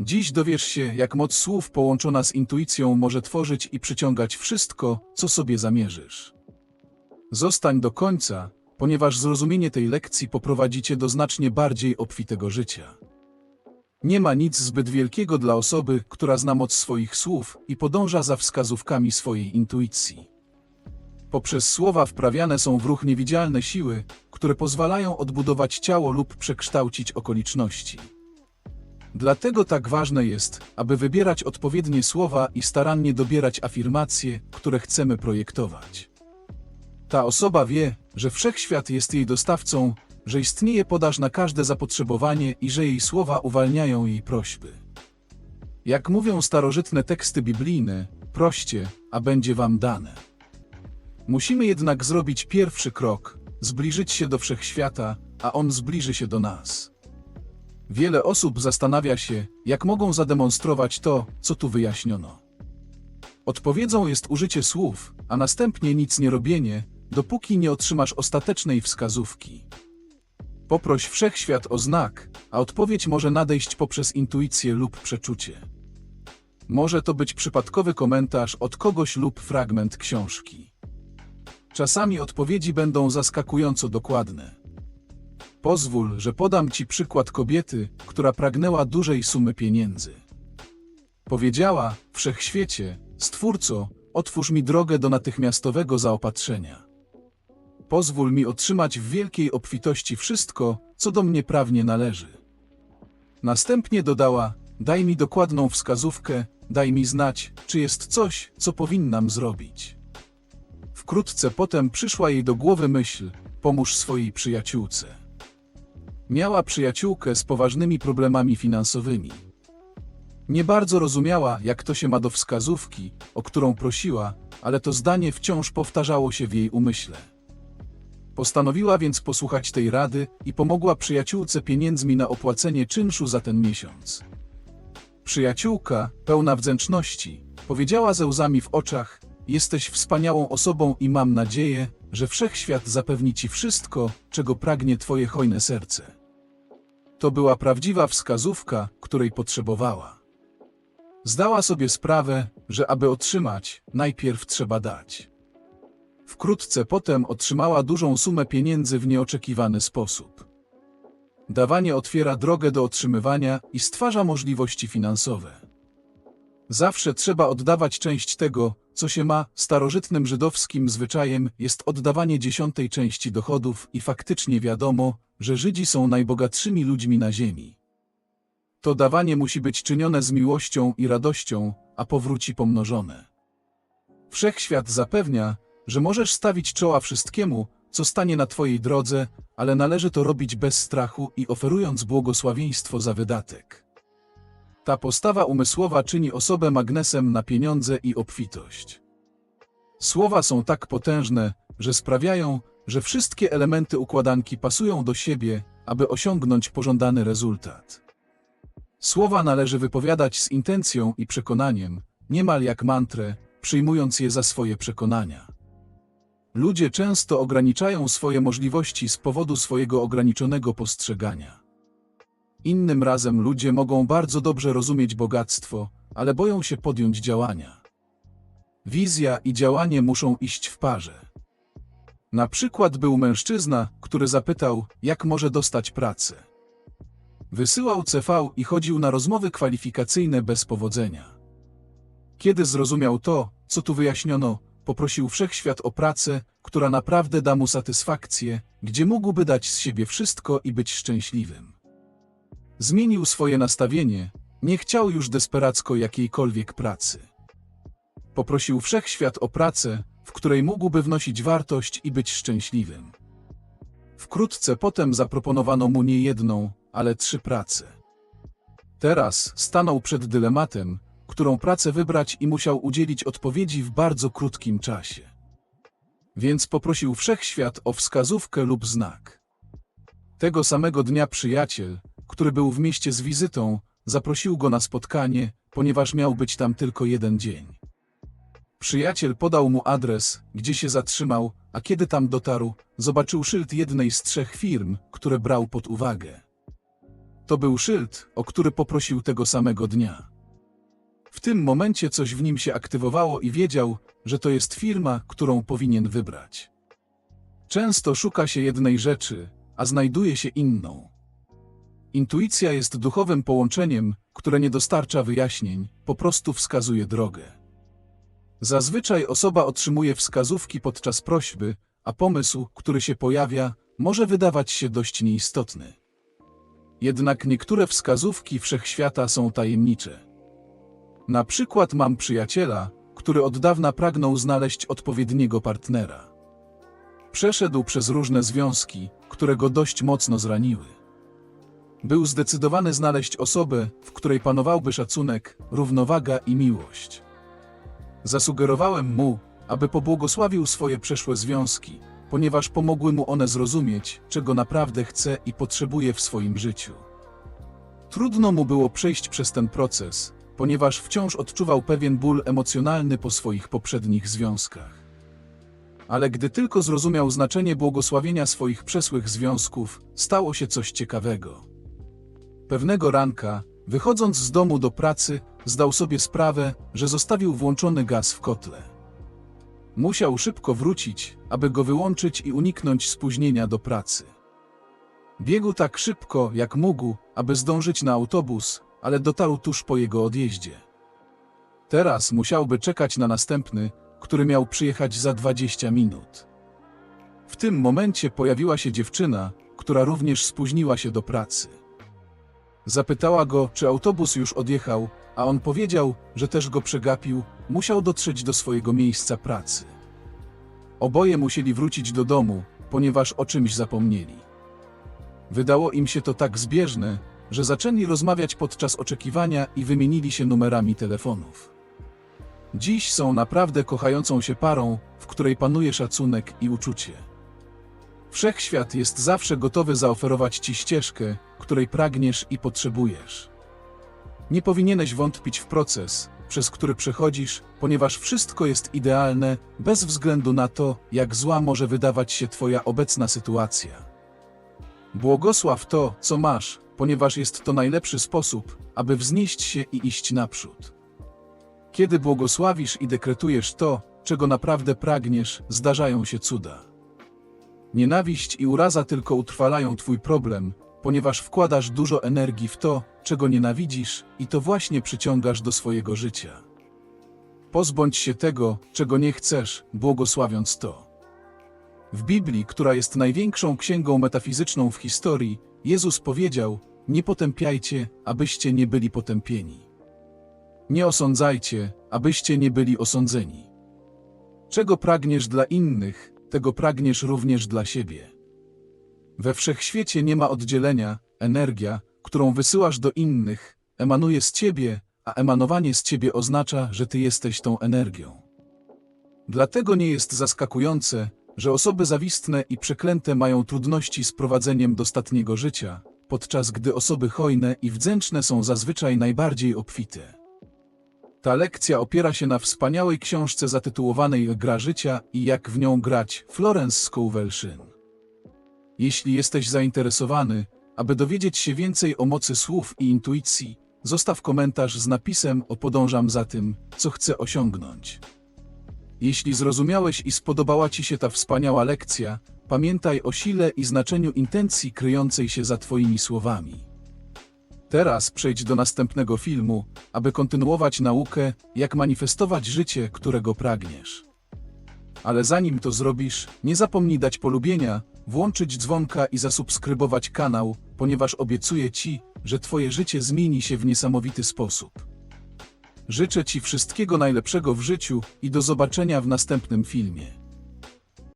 Dziś dowiesz się, jak moc słów połączona z intuicją może tworzyć i przyciągać wszystko, co sobie zamierzysz. Zostań do końca, ponieważ zrozumienie tej lekcji poprowadzi cię do znacznie bardziej obfitego życia. Nie ma nic zbyt wielkiego dla osoby, która zna moc swoich słów i podąża za wskazówkami swojej intuicji. Poprzez słowa wprawiane są w ruch niewidzialne siły, które pozwalają odbudować ciało lub przekształcić okoliczności. Dlatego tak ważne jest, aby wybierać odpowiednie słowa i starannie dobierać afirmacje, które chcemy projektować. Ta osoba wie, że wszechświat jest jej dostawcą, że istnieje podaż na każde zapotrzebowanie i że jej słowa uwalniają jej prośby. Jak mówią starożytne teksty biblijne, proście, a będzie wam dane. Musimy jednak zrobić pierwszy krok, zbliżyć się do wszechświata, a on zbliży się do nas. Wiele osób zastanawia się, jak mogą zademonstrować to, co tu wyjaśniono. Odpowiedzią jest użycie słów, a następnie nic nie robienie, dopóki nie otrzymasz ostatecznej wskazówki. Poproś wszechświat o znak, a odpowiedź może nadejść poprzez intuicję lub przeczucie. Może to być przypadkowy komentarz od kogoś lub fragment książki. Czasami odpowiedzi będą zaskakująco dokładne. Pozwól, że podam Ci przykład kobiety, która pragnęła dużej sumy pieniędzy. Powiedziała, wszechświecie, stwórco, otwórz mi drogę do natychmiastowego zaopatrzenia. Pozwól mi otrzymać w wielkiej obfitości wszystko, co do mnie prawnie należy. Następnie dodała, daj mi dokładną wskazówkę, daj mi znać, czy jest coś, co powinnam zrobić. Wkrótce potem przyszła jej do głowy myśl, pomóż swojej przyjaciółce. Miała przyjaciółkę z poważnymi problemami finansowymi. Nie bardzo rozumiała, jak to się ma do wskazówki, o którą prosiła, ale to zdanie wciąż powtarzało się w jej umyśle. Postanowiła więc posłuchać tej rady i pomogła przyjaciółce pieniędzmi na opłacenie czynszu za ten miesiąc. Przyjaciółka, pełna wdzięczności, powiedziała ze łzami w oczach: Jesteś wspaniałą osobą i mam nadzieję, że wszechświat zapewni ci wszystko, czego pragnie twoje hojne serce. To była prawdziwa wskazówka, której potrzebowała. Zdała sobie sprawę, że aby otrzymać, najpierw trzeba dać. Wkrótce potem otrzymała dużą sumę pieniędzy w nieoczekiwany sposób. Dawanie otwiera drogę do otrzymywania i stwarza możliwości finansowe. Zawsze trzeba oddawać część tego, co się ma. Starożytnym żydowskim zwyczajem jest oddawanie dziesiątej części dochodów i faktycznie wiadomo, że Żydzi są najbogatszymi ludźmi na ziemi. To dawanie musi być czynione z miłością i radością, a powróci pomnożone. Wszechświat zapewnia, że możesz stawić czoła wszystkiemu, co stanie na Twojej drodze, ale należy to robić bez strachu i oferując błogosławieństwo za wydatek. Ta postawa umysłowa czyni osobę magnesem na pieniądze i obfitość. Słowa są tak potężne, że sprawiają, że wszystkie elementy układanki pasują do siebie, aby osiągnąć pożądany rezultat. Słowa należy wypowiadać z intencją i przekonaniem, niemal jak mantrę, przyjmując je za swoje przekonania. Ludzie często ograniczają swoje możliwości z powodu swojego ograniczonego postrzegania. Innym razem ludzie mogą bardzo dobrze rozumieć bogactwo, ale boją się podjąć działania. Wizja i działanie muszą iść w parze. Na przykład był mężczyzna, który zapytał, jak może dostać pracę. Wysyłał CV i chodził na rozmowy kwalifikacyjne bez powodzenia. Kiedy zrozumiał to, co tu wyjaśniono, poprosił wszechświat o pracę, która naprawdę da mu satysfakcję, gdzie mógłby dać z siebie wszystko i być szczęśliwym. Zmienił swoje nastawienie, nie chciał już desperacko jakiejkolwiek pracy. Poprosił wszechświat o pracę, w której mógłby wnosić wartość i być szczęśliwym. Wkrótce potem zaproponowano mu nie jedną, ale trzy prace. Teraz stanął przed dylematem, którą pracę wybrać i musiał udzielić odpowiedzi w bardzo krótkim czasie. Więc poprosił wszechświat o wskazówkę lub znak. Tego samego dnia przyjaciel, który był w mieście z wizytą, zaprosił go na spotkanie, ponieważ miał być tam tylko jeden dzień. Przyjaciel podał mu adres, gdzie się zatrzymał, a kiedy tam dotarł, zobaczył szyld jednej z trzech firm, które brał pod uwagę. To był szyld, o który poprosił tego samego dnia. W tym momencie coś w nim się aktywowało i wiedział, że to jest firma, którą powinien wybrać. Często szuka się jednej rzeczy, a znajduje się inną. Intuicja jest duchowym połączeniem, które nie dostarcza wyjaśnień, po prostu wskazuje drogę. Zazwyczaj osoba otrzymuje wskazówki podczas prośby, a pomysł, który się pojawia, może wydawać się dość nieistotny. Jednak niektóre wskazówki wszechświata są tajemnicze. Na przykład mam przyjaciela, który od dawna pragnął znaleźć odpowiedniego partnera. Przeszedł przez różne związki, które go dość mocno zraniły. Był zdecydowany znaleźć osobę, w której panowałby szacunek, równowaga i miłość. Zasugerowałem mu, aby pobłogosławił swoje przeszłe związki, ponieważ pomogły mu one zrozumieć, czego naprawdę chce i potrzebuje w swoim życiu. Trudno mu było przejść przez ten proces, ponieważ wciąż odczuwał pewien ból emocjonalny po swoich poprzednich związkach. Ale gdy tylko zrozumiał znaczenie błogosławienia swoich przeszłych związków, stało się coś ciekawego. Pewnego ranka, wychodząc z domu do pracy, zdał sobie sprawę, że zostawił włączony gaz w kotle. Musiał szybko wrócić, aby go wyłączyć i uniknąć spóźnienia do pracy. Biegł tak szybko, jak mógł, aby zdążyć na autobus, ale dotarł tuż po jego odjeździe. Teraz musiałby czekać na następny, który miał przyjechać za 20 minut. W tym momencie pojawiła się dziewczyna, która również spóźniła się do pracy. Zapytała go, czy autobus już odjechał, a on powiedział, że też go przegapił, musiał dotrzeć do swojego miejsca pracy. Oboje musieli wrócić do domu, ponieważ o czymś zapomnieli. Wydało im się to tak zbieżne, że zaczęli rozmawiać podczas oczekiwania i wymienili się numerami telefonów. Dziś są naprawdę kochającą się parą, w której panuje szacunek i uczucie. Wszechświat jest zawsze gotowy zaoferować ci ścieżkę, której pragniesz i potrzebujesz. Nie powinieneś wątpić w proces, przez który przechodzisz, ponieważ wszystko jest idealne, bez względu na to, jak zła może wydawać się Twoja obecna sytuacja. Błogosław to, co masz, ponieważ jest to najlepszy sposób, aby wznieść się i iść naprzód. Kiedy błogosławisz i dekretujesz to, czego naprawdę pragniesz, zdarzają się cuda. Nienawiść i uraza tylko utrwalają Twój problem, ponieważ wkładasz dużo energii w to, czego nienawidzisz, i to właśnie przyciągasz do swojego życia. Pozbądź się tego, czego nie chcesz, błogosławiąc to. W Biblii, która jest największą księgą metafizyczną w historii, Jezus powiedział: Nie potępiajcie, abyście nie byli potępieni. Nie osądzajcie, abyście nie byli osądzeni. Czego pragniesz dla innych, tego pragniesz również dla siebie. We wszechświecie nie ma oddzielenia, energia, którą wysyłasz do innych, emanuje z ciebie, a emanowanie z ciebie oznacza, że ty jesteś tą energią. Dlatego nie jest zaskakujące, że osoby zawistne i przeklęte mają trudności z prowadzeniem dostatniego życia, podczas gdy osoby hojne i wdzięczne są zazwyczaj najbardziej obfite. Ta lekcja opiera się na wspaniałej książce zatytułowanej Gra życia i jak w nią grać Florence Scovel Shinn. Jeśli jesteś zainteresowany, aby dowiedzieć się więcej o mocy słów i intuicji, zostaw komentarz z napisem o podążam za tym, co chcę osiągnąć. Jeśli zrozumiałeś i spodobała Ci się ta wspaniała lekcja, pamiętaj o sile i znaczeniu intencji kryjącej się za Twoimi słowami. Teraz przejdź do następnego filmu, aby kontynuować naukę, jak manifestować życie, którego pragniesz. Ale zanim to zrobisz, nie zapomnij dać polubienia, włączyć dzwonka i zasubskrybować kanał, ponieważ obiecuję Ci, że Twoje życie zmieni się w niesamowity sposób. Życzę Ci wszystkiego najlepszego w życiu i do zobaczenia w następnym filmie.